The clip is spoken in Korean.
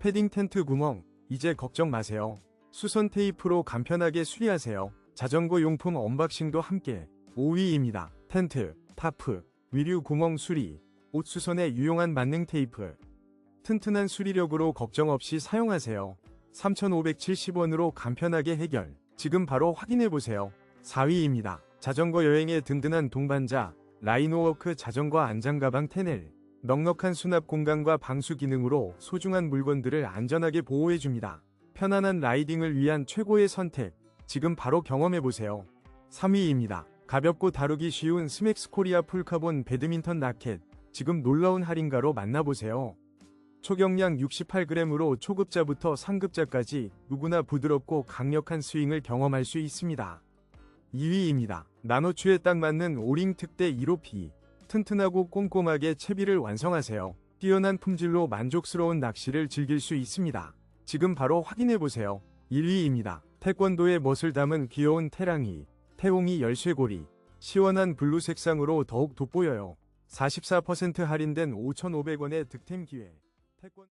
패딩 텐트 구멍, 이제 걱정 마세요. 수선 테이프로 간편하게 수리하세요. 자전거 용품 언박싱도 함께 5위입니다. 텐트, 타프, 위류 구멍 수리, 옷 수선에 유용한 만능 테이프. 튼튼한 수리력으로 걱정 없이 사용하세요. 3,570원으로 간편하게 해결. 지금 바로 확인해보세요. 4위입니다. 자전거 여행에 든든한 동반자, 라이노워크 자전거 안장가방 테넬. 넉넉한 수납 공간과 방수 기능으로 소중한 물건들을 안전하게 보호해줍니다. 편안한 라이딩을 위한 최고의 선택. 지금 바로 경험해보세요. 3위입니다. 가볍고 다루기 쉬운 스맥스 코리아 풀카본 배드민턴 라켓. 지금 놀라운 할인가로 만나보세요. 초경량 68g으로 초급자부터 상급자까지 누구나 부드럽고 강력한 스윙을 경험할 수 있습니다. 2위입니다. 나노추에 딱 맞는 오링 특대 1호피. 튼튼하고 꼼꼼하게 채비를 완성하세요. 뛰어난 품질로 만족스러운 낚시를 즐길 수 있습니다. 지금 바로 확인해보세요. 1위입니다. 태권도의 멋을 담은 귀여운 태랑이, 태옹이 열쇠고리, 시원한 블루 색상으로 더욱 돋보여요. 44% 할인된 5,500원의 득템 기회. 태권...